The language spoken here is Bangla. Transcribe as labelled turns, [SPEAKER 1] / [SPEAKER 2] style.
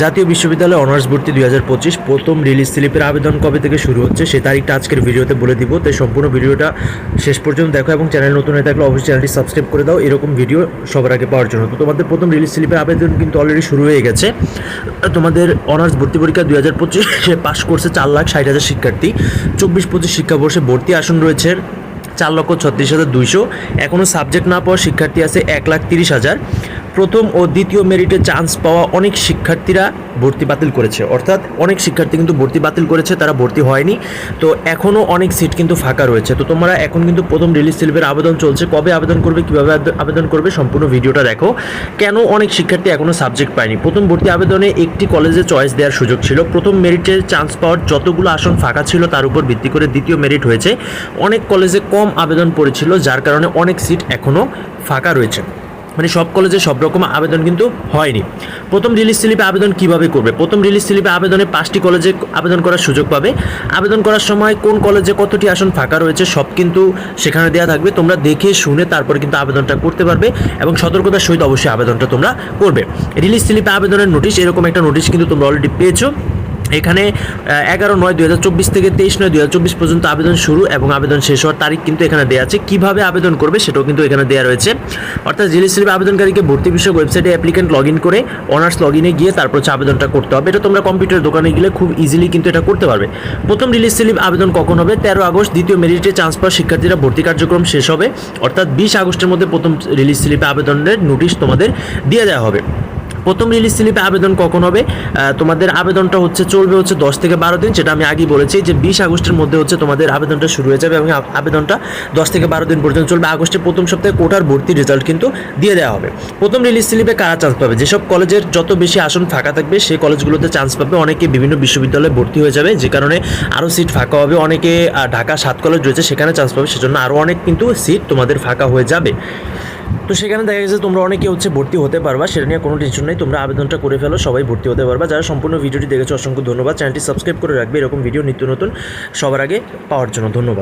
[SPEAKER 1] জাতীয় বিশ্ববিদ্যালয় অনার্স ভর্তি দুই হাজার পঁচিশ প্রথম রিলিজ স্লিপের আবেদন কবে থেকে শুরু হচ্ছে সে তারিখটা আজকের ভিডিওতে বলে দিব। তাই সম্পূর্ণ ভিডিওটা শেষ পর্যন্ত দেখো এবং চ্যানেল নতুন হয়ে থাকলে অবশ্যই চ্যানেলটি সাবস্ক্রাইব করে দাও। এরকম ভিডিও সবার আগে পাওয়ার জন্য। তো তোমাদের প্রথম রিলিজ স্লিপের আবেদন কিন্তু অলরেডি শুরু হয়ে গেছে। তোমাদের অনার্স ভর্তি পরীক্ষা দুই হাজার পঁচিশে পাশ করছে চার লাখ ষাট হাজার শিক্ষার্থী। চব্বিশ পঁচিশ শিক্ষাবর্ষে ভর্তি আসন রয়েছে চার লক্ষ ছত্রিশ হাজার দুইশো। এখনও সাবজেক্ট না পাওয়া শিক্ষার্থী আছে এক লাখ তিরিশ হাজার। প্রথম ও দ্বিতীয় মেরিটে চান্স পাওয়া অনেক শিক্ষার্থীরা ভর্তি বাতিল করেছে। অর্থাৎ অনেক শিক্ষার্থী কিন্তু ভর্তি বাতিল করেছে, তারা ভর্তি হয়নি। তো এখনও অনেক সিট কিন্তু ফাঁকা রয়েছে। তো তোমরা এখন কিন্তু প্রথম রিলিজ স্লিপের আবেদন চলছে। কবে আবেদন করবে, কীভাবে আবেদ- আবেদন করবে, সম্পূর্ণ ভিডিওটা দেখো। কেন অনেক শিক্ষার্থী এখনও সাবজেক্ট পায়নি? প্রথম ভর্তি আবেদনে একটি কলেজে চয়েস দেওয়ার সুযোগ ছিল। প্রথম মেরিটে চান্স পাওয়ার যতগুলো আসন ফাঁকা ছিল, তার উপর ভিত্তি করে দ্বিতীয় মেরিট হয়েছে। অনেক কলেজে কম আবেদন পড়েছিল, যার কারণে অনেক সিট এখনও ফাঁকা রয়েছে। মানে সব কলেজে সব রকম আবেদন কিন্তু হয়নি। প্রথম রিলিজ স্লিপে আবেদন কীভাবে করবে? প্রথম রিলিজ স্লিপে আবেদনে পাঁচটি কলেজে আবেদন করার সুযোগ পাবে। আবেদন করার সময় কোন কলেজে কতটি আসন ফাঁকা রয়েছে সব কিন্তু সেখানে দেওয়া থাকবে। তোমরা দেখে শুনে তারপরে কিন্তু আবেদনটা করতে পারবে এবং সতর্কতার সহিত অবশ্যই আবেদনটা তোমরা করবে। রিলিজ স্লিপে আবেদনের নোটিশ এরকম একটা নোটিশ কিন্তু তোমরা অলরেডি পেয়েছ। এখানে এগারো নয় দু থেকে তেইশ নয় দু পর্যন্ত আবেদন শুরু এবং আবেদন শেষ হওয়ার তারিখ কিন্তু এখানে দেওয়া আছে। কীভাবে আবেদন করবে সেটাও কিন্তু এখানে দেওয়া রয়েছে। অর্থাৎ রিলিজ স্লিপ আবেদনকারীকে ভর্তি বিষয়ক ওয়েবসাইটে অ্যাপ্লিকেন্ট লগ ইন করে অনার্স লগ ইনে গিয়ে তারপর হচ্ছে আবেদনটা করতে হবে। এটা তোমরা কম্পিউটার দোকানে গেলে খুব ইজিলি কিন্তু এটা করতে পারবে। প্রথম রিলিজ স্লিপ আবেদন কখন হবে? তেরো আগস্ট। দ্বিতীয় মেরিটে চান্স পাওয়া শিক্ষার্থীরা ভর্তি কার্যক্রম শেষ হবে। অর্থাৎ বিশ আগস্টের মধ্যে প্রথম রিলিজ স্লিপে আবেদনের নোটিশ তোমাদের দিয়ে দেওয়া হবে। প্রথম রিলিজ স্লিপে আবেদন কখন হবে? তোমাদের আবেদনটা হচ্ছে, চলবে হচ্ছে দশ থেকে বারো দিন, যেটা আমি আগেই বলেছি যে বিশ আগস্টের মধ্যে হচ্ছে তোমাদের আবেদনটা শুরু হয়ে যাবে এবং আবেদনটা দশ থেকে বারো দিন পর্যন্ত চলবে। আগস্টের প্রথম সপ্তাহে কোটার ভর্তি রেজাল্ট কিন্তু দিয়ে দেওয়া হবে। প্রথম রিলিজ স্লিপে কারা চান্স পাবে? যেসব কলেজের যত বেশি আসন ফাঁকা থাকবে সেই কলেজগুলোতে চান্স পাবে। অনেকে বিভিন্ন বিশ্ববিদ্যালয়ে ভর্তি হয়ে যাবে, যে কারণে আরও সিট ফাঁকা হবে। অনেকে ঢাকা সাত কলেজ রয়েছে, সেখানে চান্স পাবে। সেজন্য আরও অনেক কিন্তু সিট তোমাদের ফাঁকা হয়ে যাবে। তো সেখানে দেখা গেছে তোমরা অনেকে হচ্ছে ভর্তি হতে পারবা, সেটা নিয়ে কোনো টেনশন নেই। তোমরা আবেদনটা করে ফেলো, সবাই ভর্তি হতে পারবা। যারা সম্পূর্ণ ভিডিওটি দেখেছ, অসংখ্য ধন্যবাদ। চ্যানেলটি সাবস্ক্রাইব করে রাখবে। এরকম ভিডিও নিত্য নতুন সবার আগে পাওয়ার জন্য ধন্যবাদ।